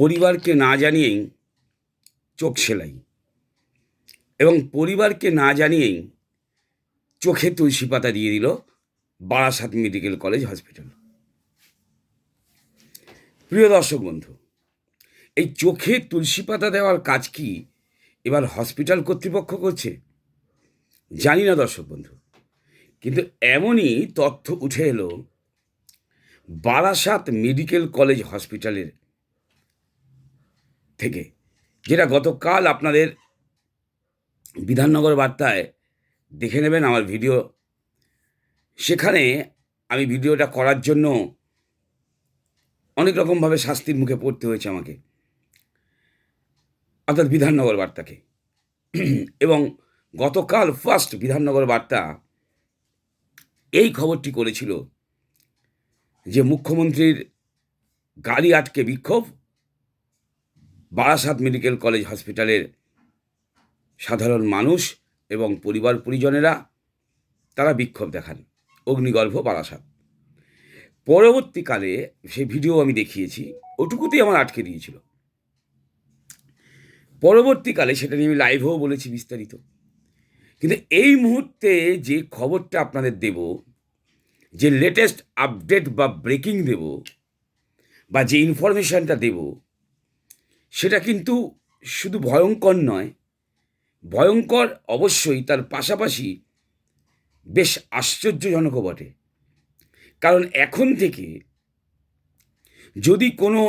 পরিবারকে না জানিয়েই চোখ সেলাই এবং পরিবারকে না জানিয়েই চোখে তুলসী পাতা দিয়ে দিল বারাসাত মেডিকেল কলেজ হসপিটাল। প্রিয় দর্শক বন্ধু, এই চোখে তুলসী পাতা দেওয়ার কাজ কি এবার হসপিটাল কর্তৃপক্ষ করছে? জানি না দর্শক বন্ধু, কিন্তু এমনই তথ্য উঠে এলো বারাসাত মেডিকেল কলেজ হসপিটালের থেকে, যেটা গতকাল আপনাদের বিধাননগর বার্তায় দেখে নেবেন আমার ভিডিও। সেখানে আমি ভিডিওটা করার জন্য অনেক রকমভাবে শাস্তির মুখে পড়তে হয়েছে আমাকে, অর্থাৎ বিধাননগর বার্তাকে। এবং গতকাল ফার্স্ট বিধাননগর বার্তা এই খবরটি করেছিল যে মুখ্যমন্ত্রীর গাড়ি আটকে বিক্ষোভ বারাসাত মেডিকেল কলেজ হসপিটালের সাধারণ মানুষ এবং পরিবার পরিজনেরা, তারা বিক্ষোভ দেখান। অগ্নিগর্ভ বারাসাত। পরবর্তীকালে সেই ভিডিও আমি দেখিয়েছি, ওটুকুতেই আমার আটকে দিয়েছিল। পরবর্তীকালে সেটা নিয়ে আমি লাইভেও বলেছি বিস্তারিত। কিন্তু এই মুহূর্তে যে খবরটা আপনাদের দেব, যে লেটেস্ট আপডেট বা ব্রেকিং দেব, বা যে ইনফরমেশানটা দেব সেটা কিন্তু শুধু ভয়ঙ্কর নয়, ভয়ঙ্কর অবশ্যই তার পাশাপাশি বেশ আশ্চর্যজনকও বটে। কারণ এখন থেকে যদি কোনো,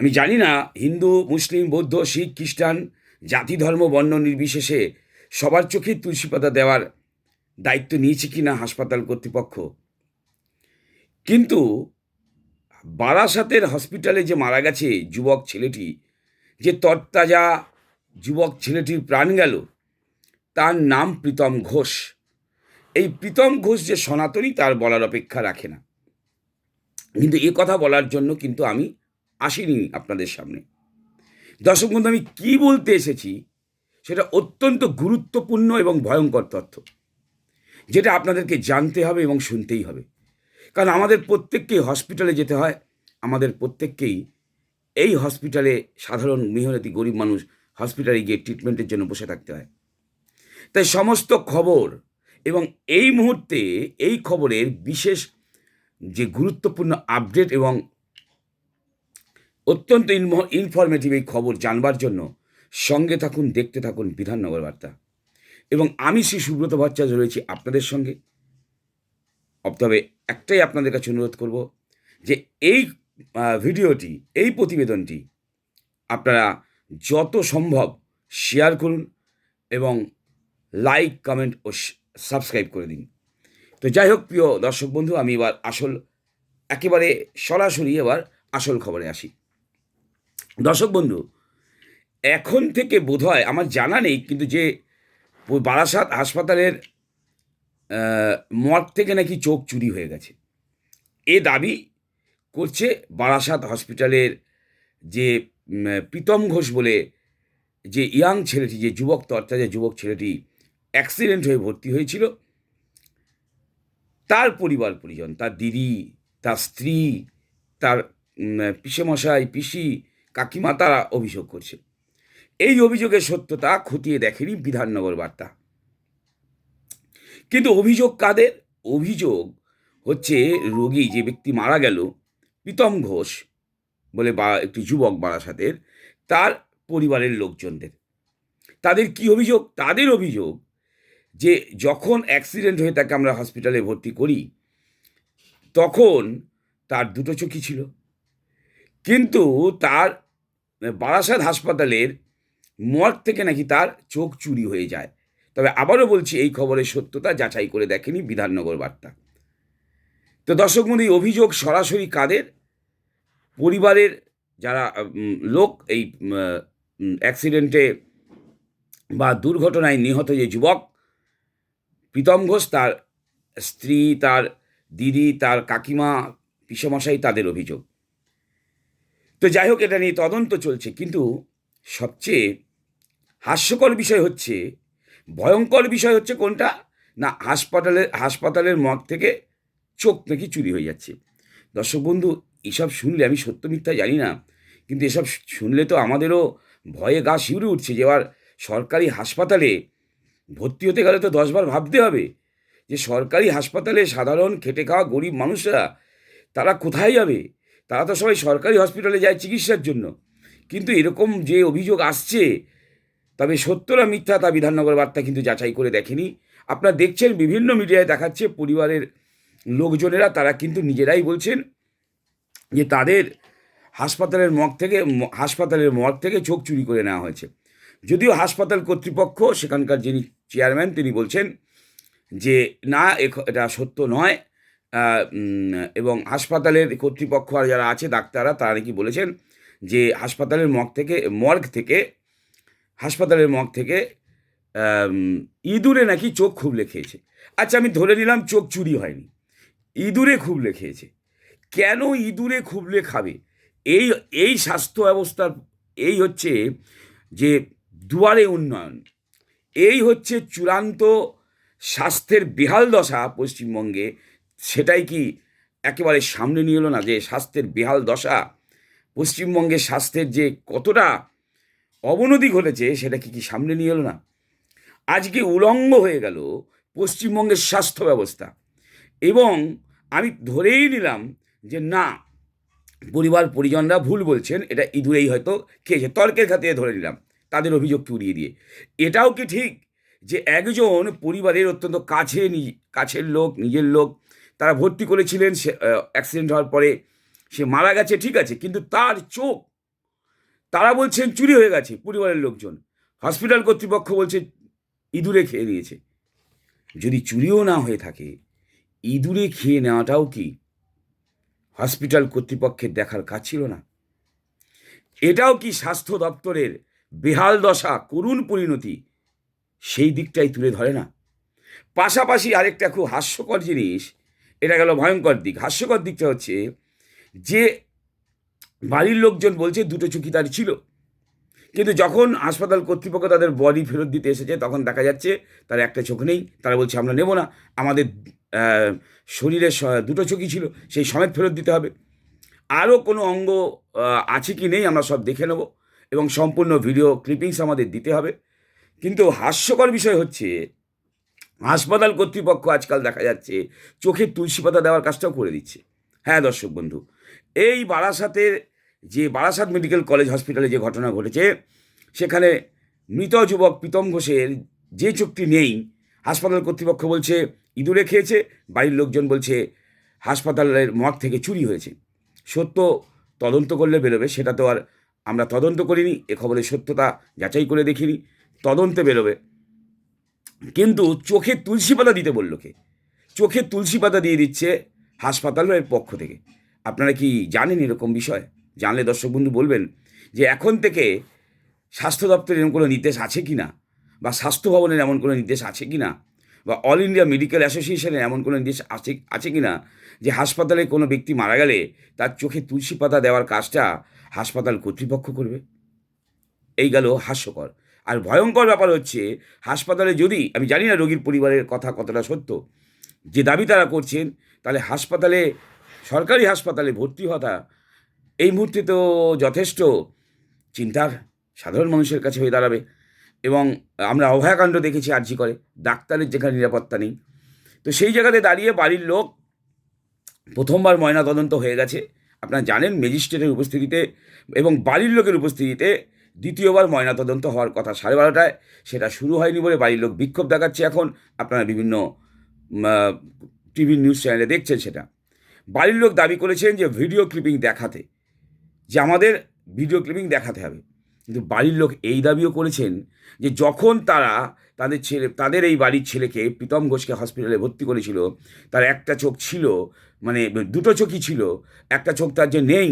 আমি জানি না, হিন্দু, মুসলিম, বৌদ্ধ, শিখ, খ্রিস্টান, জাতি, ধর্ম, বর্ণ নির্বিশেষে সবার চোখে তুলসী পাতা দেওয়ার দায়িত্ব নিয়েছে কি না হাসপাতাল কর্তৃপক্ষ। কিন্তু বারাসাতের হসপিটালে যে মারা গেছে যুবক ছেলেটি, যে তরতাজা যুবক ছেলেটির প্রাণ গেল, তার নাম প্রীতম ঘোষ। এই প্রীতম ঘোষ যে সনাতনী, তার বলার অপেক্ষা রাখে না। কিন্তু এ কথা বলার জন্য কিন্তু আমি আসিনি আপনাদের সামনে। দর্শক বন্ধু, আমি কী বলতে এসেছি, সেটা অত্যন্ত গুরুত্বপূর্ণ এবং ভয়ঙ্কর তথ্য, যেটা আপনাদেরকে জানতে হবে এবং শুনতেই হবে। কারণ আমাদের প্রত্যেককেই হসপিটালে যেতে হয়, আমাদের প্রত্যেককেই এই হসপিটালে সাধারণ মেহনতি গরিব মানুষ হসপিটালে গিয়ে ট্রিটমেন্টের জন্য বসে থাকতে হয়। তাই সমস্ত খবর এবং এই মুহূর্তে এই খবরের বিশেষ যে গুরুত্বপূর্ণ আপডেট এবং অত্যন্ত ইনফরমেটিভ এই খবর জানবার জন্য সঙ্গে থাকুন, দেখতে থাকুন বিধাননগর বার্তা। এবং আমি শ্রী সুব্রত ভট্টাচার্য রয়েছি আপনাদের সঙ্গে। তবে একটাই আপনাদের কাছে অনুরোধ করব যে এই ভিডিওটি, এই প্রতিবেদনটি আপনারা যত সম্ভব শেয়ার করুন এবং লাইক, কমেন্ট ও সাবস্ক্রাইব করে দিন। তো যাই হোক, প্রিয় দর্শক বন্ধু, আমি এবার আসল, একেবারে সরাসরি এবার আসল খবরে আসি। দর্শক বন্ধু, এখন থেকে বোধহয় আমার জানা নেই, কিন্তু যে বারাসাত হাসপাতালের মর্গ থেকে নাকি চোখ চুরি হয়ে গেছে। এ দাবি করছে বারাসাত হসপিটালের যে প্রীতম ঘোষ বলে যে ইয়াং ছেলেটি, যে যুবক তরতাজা যুবক ছেলেটি অ্যাক্সিডেন্ট হয়ে ভর্তি হয়েছিল, তার পরিবার পরিজন, তার দিদি, তার স্ত্রী, তার পিসেমশাই, পিসি, কাকিমা, তারা অভিযোগ করছে। এই অভিযোগের সত্যতা খতিয়ে দেখেনি বিধাননগর বার্তা। কিন্তু অভিযোগ কাদের? অভিযোগ হচ্ছে রোগী যে ব্যক্তি মারা গেল, প্রীতম ঘোষ বলে বা একটি যুবক বারাসাতের তার পরিবারের লোকজনদের। তাদের কি অভিযোগ? তাদের অভিযোগ যে যখন অ্যাক্সিডেন্ট হয়ে তাকে আমরা হসপিটালে ভর্তি করি, তখন তার দুটো চোখই ছিল। কিন্তু তার বারাসাত হাসপাতালের মর্গ থেকে নাকি তার চোখ চুরি হয়ে যায়। তবে আবারও বলছি, এই খবরের সত্যতা যাচাই করে দেখেনি বিধাননগর বার্তা। তো দর্শক অভিযোগ সরাসরি কাদের? পরিবারের যারা লোক এই অ্যাক্সিডেন্টে বা দুর্ঘটনায় নিহত যে যুবক, প্রীতম ঘোষ তার স্ত্রী, তার দিদি, তার কাকিমা, পিসমশাই তাদের অভিযোগ। তো যাই হোক, এটা নিয়ে তদন্ত চলছে, কিন্তু সবচেয়ে হাস্যকর বিষয় হচ্ছে ভয়ঙ্কর বিষয় হচ্ছে কোনটা? না হাসপাতালের হাসপাতালের মগ থেকে চোখ নাকি চুরি হয়ে যাচ্ছে। দর্শক বন্ধু, এসব শুনলে আমি সত্য মিথ্যা জানি না, কিন্তু এসব শুনলে তো আমাদেরও ভয়ে গা শিউরে উঠছে যে এবার সরকারি হাসপাতালে ভর্তি হতে গেলে তো দশবার ভাবতে হবে যে সরকারি হাসপাতালে সাধারণ খেটে খাওয়া গরিব মানুষরা, তারা কোথায় যাবে? তারা তো সবাই সরকারি হসপিটালে যায় চিকিৎসার জন্য। কিন্তু এরকম যে অভিযোগ আসছে তবে সত্য না মিথ্যা তা বিধাননগর বার্তা কিন্তু যাচাই করে দেখেনি। আপনারা দেখছেন, বিভিন্ন মিডিয়ায় দেখাচ্ছে পরিবারের লোকজনেরা, তারা কিন্তু নিজেরাই বলছেন যে তাদের হাসপাতালের মগ থেকে, হাসপাতালের মগ থেকে চোখ চুরি করে নেওয়া হয়েছে। যদিও হাসপাতাল কর্তৃপক্ষ, সেখানকার যিনি চেয়ারম্যান, তিনি বলছেন যে না এটা সত্য নয়। এবং হাসপাতালের কর্তৃপক্ষ আর যারা আছে, ডাক্তাররা, তারা নাকি বলেছেন যে হাসপাতালের মগ থেকে, মর্গ থেকে হাসপাতালের মগ থেকে ইঁদুরে নাকি চোখ খুবলে খেয়েছে আচ্ছা আমি ধরে নিলাম চোখ চুরি হয়নি। ইঁদুরে খুবলে খেয়েছে কেন ইঁদুরে খুবলে খাবে এই এই স্বাস্থ্য ব্যবস্থার এই হচ্ছে যে দুয়ারে উন্নয়ন। এই হচ্ছে চূড়ান্ত স্বাস্থ্যের বেহাল দশা পশ্চিমবঙ্গে। সেটাই কি একেবারে সামনে নিয়ে এলো না যে স্বাস্থ্যের বেহাল দশা? পশ্চিমবঙ্গের স্বাস্থ্যের যে কতটা অবনতি ঘটেছে সেটা কি কি সামনে নিয়ে এলো না? আজকে উলঙ্গ হয়ে গেল পশ্চিমবঙ্গের স্বাস্থ্য ব্যবস্থা। এবং আমি ধরেই নিলাম যে না, পরিবার পরিজনরা ভুল বলছেন, এটা ইঁদুরেই হয়তো খেয়েছে। তর্কের খাতিরে ধরে নিলাম, তাদের অভিযোগকে উড়িয়ে দিয়ে। এটাও কি ঠিক যে একজন পরিবারের অত্যন্ত কাছে কাছের লোক, নিজের লোক, তারা ভর্তি করেছিলেন, সে অ্যাক্সিডেন্ট হওয়ার পরে সে মারা গেছে, ঠিক আছে, কিন্তু তার চোখ তারা বলছেন চুরি হয়ে গেছে পরিবারের লোকজন। হসপিটাল কর্তৃপক্ষ বলছে ইঁদুরে খেয়ে নিয়েছে। যদি চুরিও না হয়ে থাকে, ইঁদুরে খেয়ে নেওয়াটাও কি হসপিটাল কর্তৃপক্ষের দেখার কাজ ছিল না? এটাও কি স্বাস্থ্য দপ্তরের বেহাল দশা, করুণ পরিণতি সেই দিকটাই তুলে ধরে না? পাশাপাশি আরেকটা খুব হাস্যকর জিনিস, এটা গেল ভয়ঙ্কর দিক। হাস্যকর দিকটা হচ্ছে যে বাড়ির লোকজন বলছে দুটো চুকি তার ছিল। কিন্তু যখন হাসপাতাল কর্তৃপক্ষ তাদের বডি ফেরত দিতে এসেছে তখন দেখা যাচ্ছে তার একটা চোখ নেই। তারা বলছে আমরা নেব না। আমাদের আহ, শরীরের দুটো চোখই ছিল সেই সমেত ফেরত দিতে হবে। আরও কোনো অঙ্গ আছে কি নেই আমরা সব দেখে নেব এবং সম্পূর্ণ ভিডিও ক্লিপিংস আমাদের দিতে হবে। কিন্তু হাস্যকর বিষয় হচ্ছে হাসপাতাল কর্তৃপক্ষ আজকাল দেখা যাচ্ছে চোখে তুলসী পাতা দেওয়ার কাজটাও করে দিচ্ছে। হ্যাঁ দর্শক বন্ধু এই বারাসাতের যে বারাসাত মেডিকেল কলেজ হসপিটালে যে ঘটনা ঘটেছে, সেখানে মৃত যুবক প্রীতম ঘোষের যে চুক্তি নেই, হাসপাতাল কর্তৃপক্ষ বলছে ইঁদুরে খেয়েছে, বাড়ির লোকজন বলছে হাসপাতালের মগ থেকে চুরি হয়েছে। সত্য তদন্ত করলে বেরোবে, সেটা তো আর আমরা তদন্ত করিনি, এ খবরের সত্যতা যাচাই করে দেখিনি, তদন্তে বেরোবে। কিন্তু চোখে তুলসী পাতা দিতে বলল কে? চোখে তুলসী পাতা দিয়ে দিচ্ছে হাসপাতালের পক্ষ থেকে। আপনারা কি জানেন এরকম বিষয়? জানলে দর্শক বন্ধু বলবেন যে এখন থেকে স্বাস্থ্য দপ্তরের এরকম কোনো নির্দেশ আছে কি না? বা স্বাস্থ্য ভবনের এমন কোনো নির্দেশ আছে কি না? বা অল ইন্ডিয়া মেডিকেল অ্যাসোসিয়েশনের এমন কোনো নির্দেশ আছে আছে কি না? যে হাসপাতালে কোনো ব্যক্তি মারা গেলে তার চোখে তুলসী পাতা দেওয়ার কাজটা হাসপাতাল কর্তৃপক্ষ করবে? এই গেল হাস্যকর। আর ভয়ঙ্কর ব্যাপার হচ্ছে হাসপাতালে যদি, আমি জানি না রোগীর পরিবারের কথা কতটা সত্য, যে দাবি তারা করছেন, তাহলে হাসপাতালে, সরকারি হাসপাতালে ভর্তি হওয়াটা এই মুহূর্তে তো যথেষ্ট চিন্তার সাধারণ মানুষের কাছে হয়ে দাঁড়াবে এবং আমরা অভয়াকাণ্ড দেখেছি আর্জি করে, ডাক্তারের যেখানে নিরাপত্তা নেই। তো সেই জায়গাতে দাঁড়িয়ে বাড়ির লোক প্রথমবার ময়না তদন্ত হয়ে গেছে। আপনারা জানেন ম্যাজিস্ট্রেটের উপস্থিতিতে এবং বাড়ির লোকের উপস্থিতিতে দ্বিতীয়বার ময়না তদন্ত হওয়ার কথা সাড়ে বারোটায়। সেটা শুরু হয়নি বলে বাড়ির লোক বিক্ষোভ দেখাচ্ছে এখন। আপনারা বিভিন্ন টিভি নিউজ চ্যানেলে দেখছেন সেটা। বাড়ির লোক দাবি করেছেন যে ভিডিও ক্লিপিং দেখাতে। যে আমাদের ভিডিও ক্লিপিং দেখাতে হবে। কিন্তু বাড়ির লোক এই দাবিও করেছেন যে যখন তারা তাদের ছেলে, তাদের এই বাড়ির ছেলেকে প্রীতম ঘোষকে হসপিটালে ভর্তি করেছিল, তার একটা চোখ ছিল মানে দুটো চোখই ছিল, একটা চোখ তার যে নেই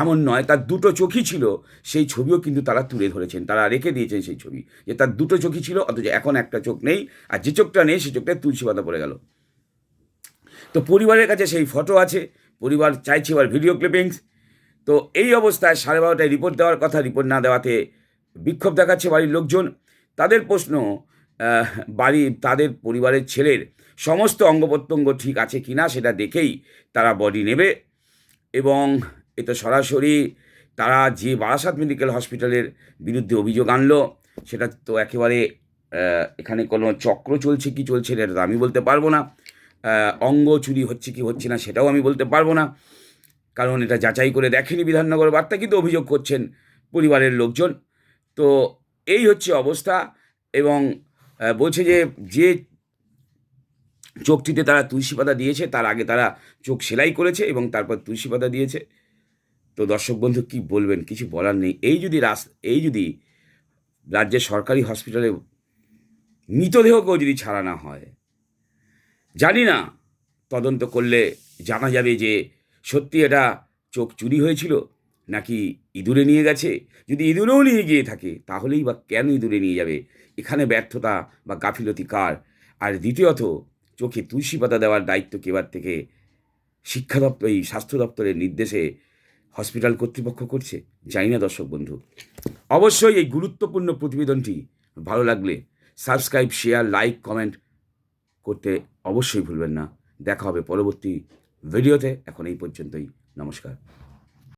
এমন নয়, তার দুটো চোখই ছিল, সেই ছবিও কিন্তু তারা তুলে ধরেছেন। তারা রেখে দিয়েছেন সেই ছবি যে তার দুটো চোখই ছিল, অথচ এখন একটা চোখ নেই, আর যে চোখটা নেই সেই চোখটা তুলসী পাতা পড়ে গেল। তো পরিবারের কাছে সেই ফটো আছে, পরিবার চাইছে এবার ভিডিও ক্লিপিংস তো এই অবস্থায় সাড়ে বারোটায় রিপোর্ট দেওয়ার কথা রিপোর্ট না দেওয়াতে বিক্ষোভ দেখাচ্ছে বাড়ির লোকজন। তাদের প্রশ্ন বাড়ি, তাদের পরিবারের ছেলের সমস্ত অঙ্গ প্রত্যঙ্গ ঠিক আছে কি না সেটা দেখেই তারা বডি নেবে এবং এ তো সরাসরি তারা যে বারাসাত মেডিকেল হসপিটালের বিরুদ্ধে অভিযোগ আনলো, সেটা তো একেবারে এখানে কোনো চক্র চলছে কি চলছে এটা আমি বলতে পারব না। অঙ্গ চুরি হচ্ছে কি হচ্ছে না সেটাও আমি বলতে পারব না। কারণ এটা যাচাই করে দেখেনি বিধাননগর বার্তা, কিন্তু অভিযোগ করছেন পরিবারের লোকজন। তো এই হচ্ছে অবস্থা এবং বলছে যে যে চোখটিতে তারা তুলসী পাতা দিয়েছে, তার আগে তারা চোখ সেলাই করেছে এবং তারপর তুলসী পাতা দিয়েছে। তো দর্শক বন্ধু, কি বলবেন? কিছু বলার নেই। এই যদি রাস, এই যদি রাজ্যের সরকারি হসপিটালে মৃতদেহকেও যদি ছাড়া না হয়, জানি না তদন্ত করলে জানা যাবে যে সত্যি এটা চোখ চুরি হয়েছিল? নাকি ইঁদুরে নিয়ে গেছে? যদি ইঁদুরেও নিয়ে গিয়ে থাকে, তাহলেই বা কেন ইঁদুরে নিয়ে যাবে? এখানে ব্যর্থতা বা গাফিলতি কার? আর দ্বিতীয়ত, চোখে তুলসী পাতা দেওয়ার দায়িত্ব কেবার থেকে শিক্ষা দপ্তর এই স্বাস্থ্য দপ্তরের নির্দেশে হসপিটাল কর্তৃপক্ষ করছে? জানি না দর্শক বন্ধু। অবশ্যই এই গুরুত্বপূর্ণ প্রতিবেদনটি ভালো লাগলে সাবস্ক্রাইব, শেয়ার, লাইক, কমেন্ট করতে অবশ্যই ভুলবেন না। দেখা হবে পরবর্তী ভিডিওতে এখন এই পর্যন্তই। নমস্কার।